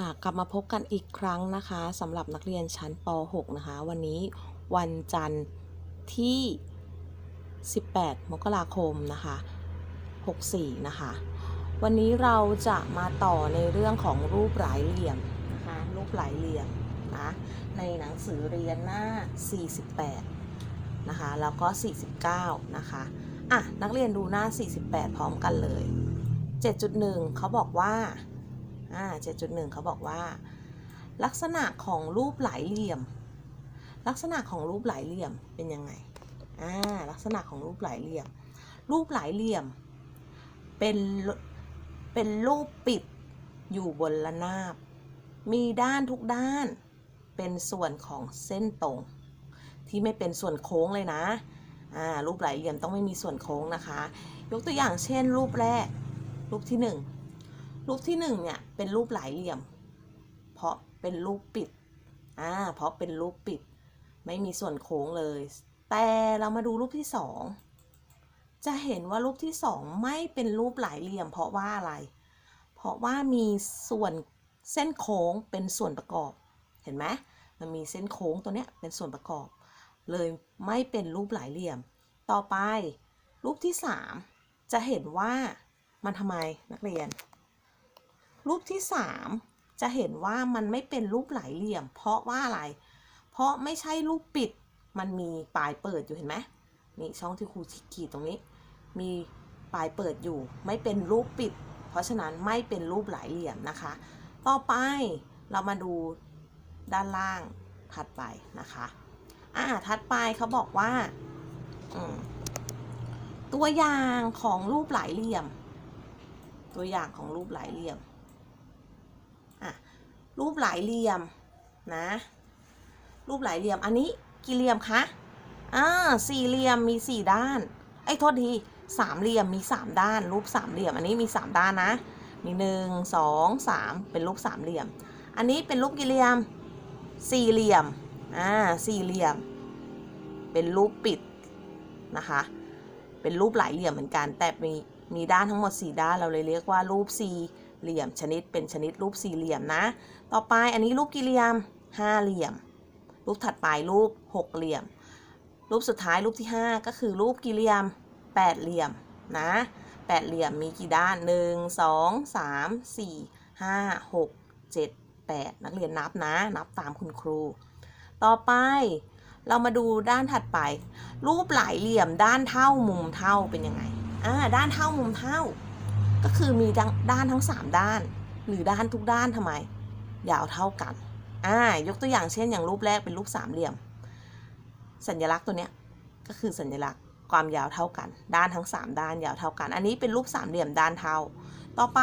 ค่ะกลับมาพบกันอีกครั้งนะคะสำหรับนักเรียนชั้นป .6 นะคะ วันนี้วันจันทร์ที่ 18 มกราคมนะคะ 64 นะคะ วันนี้เราจะมาต่อในเรื่องของรูปหลายเหลี่ยมนะคะรูปหลายเหลี่ยมนะในหนังสือเรียนหน้า 48 นะคะ แล้วก็ 49 นะคะอะนักเรียนดูหน้า 48 พร้อมกันเลย 7.1 เขาบอกว่า อ่า7.1เขาบอกว่า ลักษณะของรูปหลายเหลี่ยม ลักษณะของรูปหลายเหลี่ยมเป็นยังไงอ่าลักษณะของรูปหลายเหลี่ยม รูปหลายเหลี่ยม เป็นเป็นรูปปิดอยู่บนระนาบ มีด้านทุกด้าน เป็นส่วนของเส้นตรง ที่ไม่เป็นส่วนโค้งเลยนะอ่ารูปหลายเหลี่ยมต้องไม่มีส่วนโค้งนะคะ ยกตัวอย่างเช่น รูปแรก รูปที่หนึ่ง รูปที่หนึ่งเนี่ยเป็นรูปหลายเหลี่ยม เพราะเป็นรูปปิดอ่าเพราะเป็นรูปปิด ไม่มีส่วนโค้งเลย แต่เรามาดูรูปที่สองจะเห็นว่ารูปที่สองไม่เป็นรูปหลายเหลี่ยม เพราะว่าอะไร เพราะว่ามีส่วนเส้นโค้งเป็นส่วนประกอบ เห็นไหมมันมีเส้นโค้งตัวเนี้ยเป็นส่วนประกอบ เลยไม่เป็นรูปหลายเหลี่ยม ต่อไปรูปที่สามจะเห็นว่ามันทำไมนักเรียน รูปที่ 3 จะเห็นว่ามันไม่เป็นรูปหลายเหลี่ยม เพราะว่าอะไร เพราะไม่ใช่รูปปิด มันมีปลายเปิดอยู่เห็นไหมนี่ช่องที่ครูขีดตรงนี้ มีปลายเปิดอยู่ ไม่เป็นรูปปิด เพราะฉะนั้นไม่เป็นรูปหลายเหลี่ยมนะคะ ต่อไปเรามาดูด้านล่างถัดไปนะคะอ่าถัดไปเขาบอกว่าตัวอย่างของรูปหลายเหลี่ยม ตัวอย่างของรูปหลายเหลี่ยม รูปหลายเหลี่ยมนะ รูปหลายเหลี่ยมอันนี้กี่เหลี่ยมคะอ่าสี่เหลี่ยมมีสี่ด้าน ไอ้โทษทีสามเหลี่ยมมีสามด้าน รูปสามเหลี่ยม อันนี้มีสามด้านนะมีหนึ่งสองสามเป็นรูปสามเหลี่ยม อันนี้เป็นรูปกี่เหลี่ยมสี่เหลี่ยมอ่าสี่เหลี่ยม เป็นรูปปิดนะคะ เป็นรูปหลายเหลี่ยมเหมือนกัน แต่มีมีด้านทั้งหมด 4 ด้านเราเลยเรียกว่ารูปสี่เหลี่ยมชนิดเป็นชนิดรูปสี่เหลี่ยมนะ ต่อไปอันนี้รูปกี่เหลี่ยมห้าเหลี่ยม รูปถัดไปรูปหกเหลี่ยม รูปสุดท้ายรูปที่ 5 ก็คือรูปกี่เหลี่ยมแปดเหลี่ยมนะแปดเหลี่ยมมีกี่ด้าน 1 2 3 4 5 6 7 8 นักเรียนนับนะ นับตามคุณครู ต่อไปเรามาดูด้านถัดไป รูปหลายเหลี่ยมด้านเท่ามุมเท่าเป็นยังไงอ่าด้านเท่ามุมเท่า ก็คือมีด้านด้านทั้ง 3 ด้าน หรือด้านทุกด้านทำไม ยาวเท่ากันอ่ายกตัวอย่างเช่นอย่างรูปแรกเป็นรูปสามเหลี่ยม สัญลักษณ์ตัวเนี้ยก็คือสัญลักษณ์ความยาวเท่ากัน ด้านทั้ง 3 ด้านยาวเท่ากัน อันนี้เป็นรูปสามเหลี่ยมด้านเท่า ต่อไป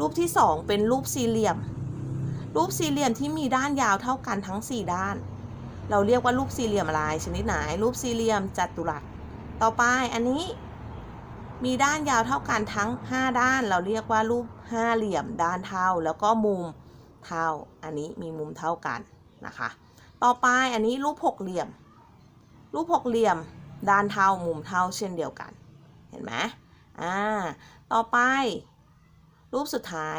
รูปที่ 2 เป็นรูปสี่เหลี่ยม รูปสี่เหลี่ยมที่มีด้านยาวเท่ากันทั้ง 4 ด้าน เราเรียกว่ารูปสี่เหลี่ยมอะไรชนิดไหน รูปสี่เหลี่ยมจัตุรัส ต่อไปอันนี้ มีด้านยาวเท่ากันทั้ง 5 ด้าน เราเรียกว่ารูปห้าเหลี่ยมด้านเท่า แล้วก็มุม เท่า อันนี้มีมุมเท่ากันนะคะ ต่อไปอันนี้รูปหกเหลี่ยม รูปหกเหลี่ยมด้านเท่ามุมเท่าเช่นเดียวกัน เห็นไหมอ่า ต่อไป รูปสุดท้าย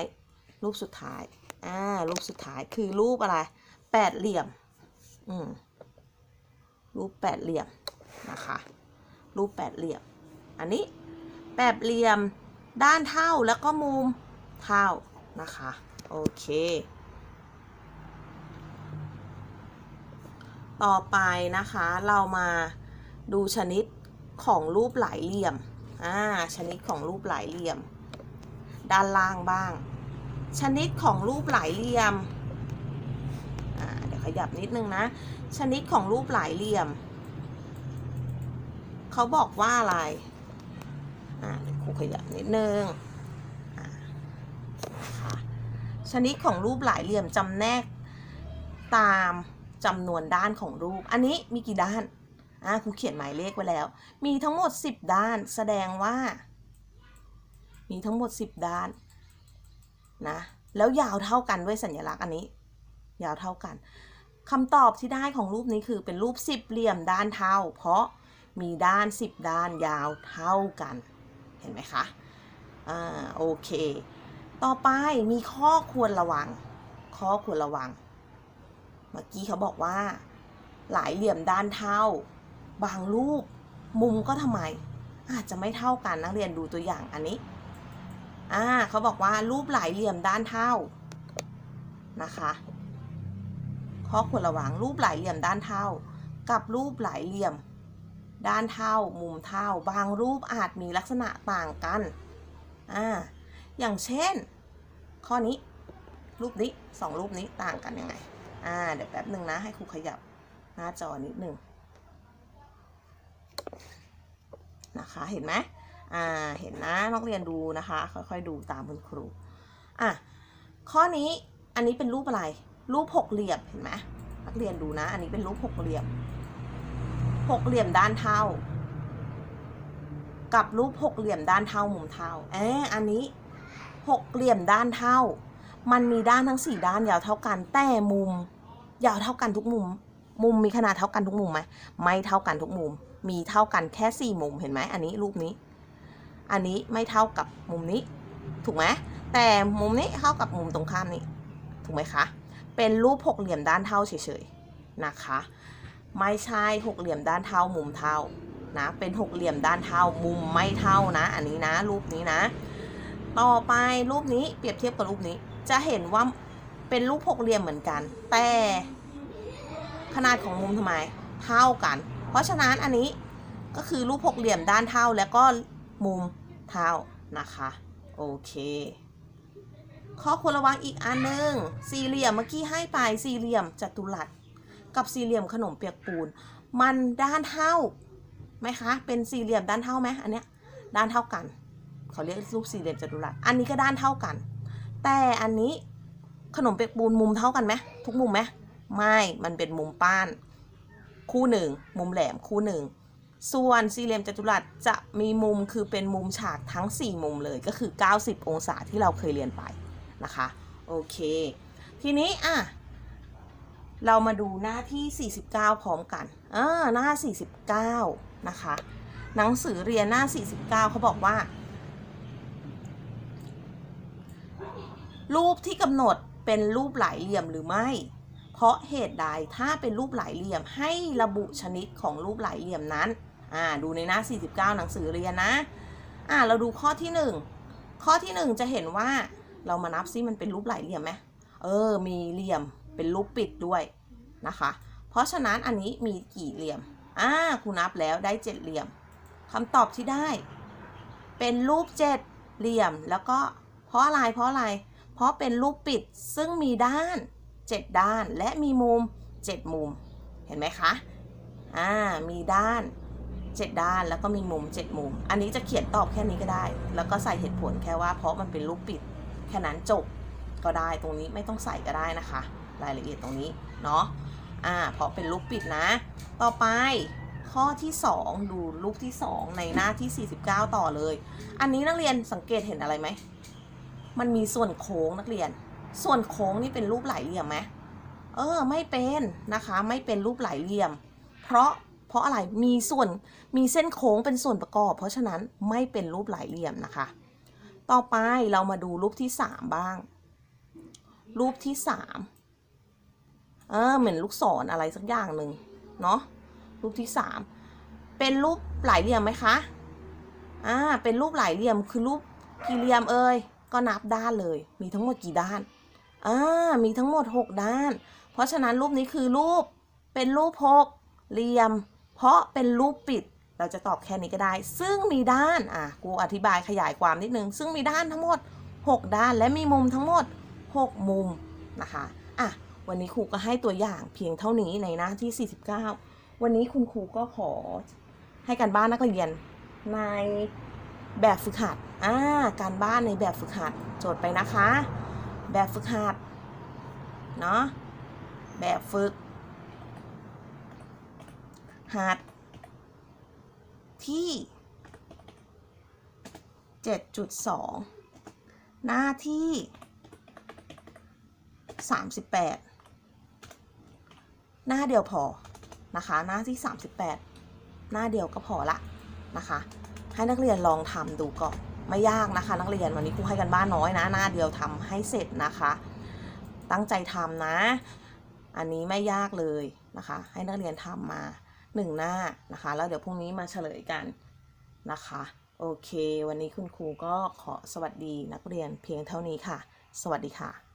รูปสุดท้าย อ่า รูปสุดท้ายคือรูปอะไรแปดเหลี่ยม อืม รูปแปดเหลี่ยมนะคะ รูปแปดเหลี่ยม อันนี้แปดเหลี่ยมด้านเท่าแล้วก็มุมเท่านะคะ โอเค ต่อไปนะคะเรามาดูชนิดของรูปหลายเหลี่ยม อ่า ชนิดของรูปหลายเหลี่ยม ด้านล่างบ้าง ชนิดของรูปหลายเหลี่ยม อ่า เดี๋ยวขยับนิดนึงนะ ชนิดของรูปหลายเหลี่ยม เขาบอกว่าอะไร อ่าเดี๋ยวครูขยับนิดนึงชนิดของรูปหลายเหลี่ยมจำแนกตาม จำนวนด้านของรูป อันนี้มีกี่ด้านอ่าครูเขียนหมายเลขไว้แล้ว มีทั้งหมด 10 ด้านแสดงว่า มีทั้งหมด 10 ด้านนะแล้วยาวเท่ากันด้วยสัญลักษณ์อันนี้ ยาวเท่ากันคำตอบที่ได้ของรูปนี้คือเป็นรูปสิบเหลี่ยมด้านเท่า เพราะมีด้าน10ด้านยาวเท่ากัน เห็นไหมคะอ่าโอเค ต่อไปมีข้อควรระวัง ข้อควรระวัง มื่อกี้เขาบอกว่า หลายเหลี่ยมด้านเท่า บางรูปมุมก็ทำไม อาจจะไม่เท่ากันนักเรียนดูตัวอย่างอันนี้อ่าเขาบอกว่ารูปหลายเหลี่ยมด้านเท่านะคะข้อควรระวังรูปหลายเหลี่ยมด้านเท่า กับรูปหลายเหลี่ยม ด้านเท่า มุมเท่า บางรูปอาจมีลักษณะต่างกันอ่าอย่างเช่น ข้อนี้ รูปนี้สองรูปนี้ต่างกันยังไง อ่า เดี๋ยวแป๊บหนึ่งนะ ให้ครูขยับหน้าจอนิดหนึ่งนะคะ เห็นไหมอ่า เห็นนะนักเรียนดูนะคะ ค่อยๆดูตามคุณครู อะ ข้อนี้อันนี้เป็นรูปอะไร รูปหกเหลี่ยม เห็นไหมนักเรียนดูนะ อันนี้เป็นรูปหกเหลี่ยม หกเหลี่ยมด้านเท่า กับรูปหกเหลี่ยมด้านเท่ามุมเท่าเอออันนี้หกเหลี่ยมด้านเท่า มันมีด้านทั้งสี่ด้านยาวเท่ากัน แต่มุม ยาวเท่ากันทุกมุม มุมมีขนาดเท่ากันทุกมุมไหมไม่เท่ากันทุกมุม มีเท่ากันแค่สี่มุมเห็นไหมอันนี้รูปนี้ อันนี้ไม่เท่ากับมุมนี้ ถูกไหมแต่มุมนี้เท่ากับมุมตรงข้ามนี้ ถูกไหมคะ เป็นรูปหกเหลี่ยมด้านเท่าเฉยๆนะคะ ไม่ใช่หกเหลี่ยมด้านเท่ามุมเท่านะเป็นหกเหลี่ยมด้านเท่ามุมไม่เท่านะ อันนี้นะรูปนี้นะ ต่อไปรูปนี้เปรียบเทียบกับรูปนี้ จะเห็นว่า เป็นรูปหกเหลี่ยมเหมือนกัน แต่ขนาดของมุมทำไมเท่ากัน เพราะฉะนั้นอันนี้ก็คือรูปหกเหลี่ยมด้านเท่าแล้วก็มุมเท่านะคะโอเค ข้อควรระวังอีกอันหนึงสี่เหลี่ยมเมื่อกี้ให้ไปสี่เหลี่ยมจัตุรัสกับสี่เหลี่ยมขนมเปียกปูน มันด้านเท่าไหมคะ เป็นสี่เหลี่ยมด้านเท่าไหมอันเนี้ยด้านเท่ากัน เขาเรียกรูปสี่เหลี่ยมจัตุรัส อันนี้ก็ด้านเท่ากัน แต่อันนี้ ขนมเปียกปูนมุมเท่ากันไหมทุกมุมไหมไม่มันเป็นมุมป้าน คู่หนึ่งมุมแหลมคู่หนึ่งส่วนสี่เหลี่ยมจัตุรัสจะมีมุมคือเป็นมุมฉากทั้ง 4 มุมเลยก็คือ 90 องศาที่เราเคยเรียนไปนะคะ โอเค ทีนี้อะเรามาดูหน้าที่ 49 พร้อมกันอ่าหน้า 49 นะคะ หนังสือเรียนหน้า 49 เขาบอกว่า รูปที่กำหนด เป็นรูปหลายเหลี่ยมหรือไม่ เพราะเหตุใดถ้าเป็นรูปหลายเหลี่ยมให้ระบุชนิดของรูปหลายเหลี่ยมนั้นอ่าดูในหน้า 49 หนังสือเรียนนะอ่าเราดูข้อที่ 1 ข้อที่ 1 จะเห็นว่าเรามานับซิมันเป็นรูปหลายเหลี่ยมไหมเออ มีเหลี่ยมเป็นรูปปิดด้วยนะคะ เพราะฉะนั้นอันนี้มีกี่เหลี่ยมอ่าครูนับแล้วได้7เหลี่ยมคำตอบที่ได้ เป็นรูป7เหลี่ยมแล้วก็เพราะอะไรเพราะอะไร เพราะเป็นรูปปิดซึ่งมีด้าน 7 ด้านและมีมุม 7 มุม เห็นไหมคะ อ่า มีด้าน 7 ด้านแล้วก็มีมุม 7 มุม อันนี้จะเขียนตอบแค่นี้ก็ได้ แล้วก็ใส่เหตุผลแค่ว่า เพราะมันเป็นรูปปิด แค่นั้นจบก็ได้ตรงนี้ไม่ต้องใส่ก็ได้นะคะ รายละเอียดตรงนี้เนาะ อ่า เพราะเป็นรูปปิดนะ ต่อไปข้อที่ 2 ดูรูปที่ 2 ในหน้าที่ 49 ต่อเลย อันนี้นักเรียนสังเกตเห็นอะไรไหม มันมีส่วนโค้งนักเรียน ส่วนโค้งนี่เป็นรูปหลายเหลี่ยมไหมเออไม่เป็นนะคะ ไม่เป็นรูปหลายเหลี่ยม เพราะเพราะอะไรมีส่วนมีเส้นโค้งเป็นส่วนประกอบ เพราะฉะนั้นไม่เป็นรูปหลายเหลี่ยมนะคะ ต่อไปเรามาดูรูปที่ 3 บ้าง รูปที่ 3 เออเหมือนลูกศรออะไรสักอย่างหนึ่งเนาะรูปที่ 3 เป็นรูปหลายเหลี่ยมไหมคะอ่าเป็นรูปหลายเหลี่ยมคือรูปกี่เหลี่ยมเอ่ย ก็นับด้านเลย มีทั้งหมดกี่ด้านอ่ามีทั้งหมด 6 ด้าน เพราะฉะนั้นรูปนี้คือรูปเป็นรูปหกเหลี่ยม เพราะเป็นรูปปิด เราจะตอบแค่นี้ก็ได้ ซึ่งมีด้านอะกูอธิบายขยายความนิดนึง ซึ่งมีด้านทั้งหมด 6 ด้านและมีมุมทั้งหมด 6 มุมนะคะอะวันนี้ครูก็ให้ตัวอย่างเพียงเท่านี้ในหน้าที่ 49 วันนี้คุณครูก็ขอให้การบ้านนักเรียนใน แบบฝึกหัดอ่าการบ้านในแบบฝึกหัดโจทย์ไปนะคะ แบบฝึกหัดเนาะแบบฝึก หัด ที่ 7.2 หน้าที่ 38 หน้าเดียวพอนะคะ หน้าที่ 38 หน้าเดียวก็พอละนะคะ ให้นักเรียนลองทำดูก่อนไม่ยากนะคะ นักเรียนวันนี้ครูให้กันบ้านน้อยนะ หน้าเดียวทำให้เสร็จนะคะ ตั้งใจทำนะ อันนี้ไม่ยากเลยนะคะ ให้นักเรียนทำมาหนึ่งหน้านะคะ แล้วเดี๋ยวพรุ่งนี้มาเฉลยกันนะคะ โอเค วันนี้คุณครูก็ขอสวัสดีนักเรียนเพียงเท่านี้ค่ะ สวัสดีค่ะ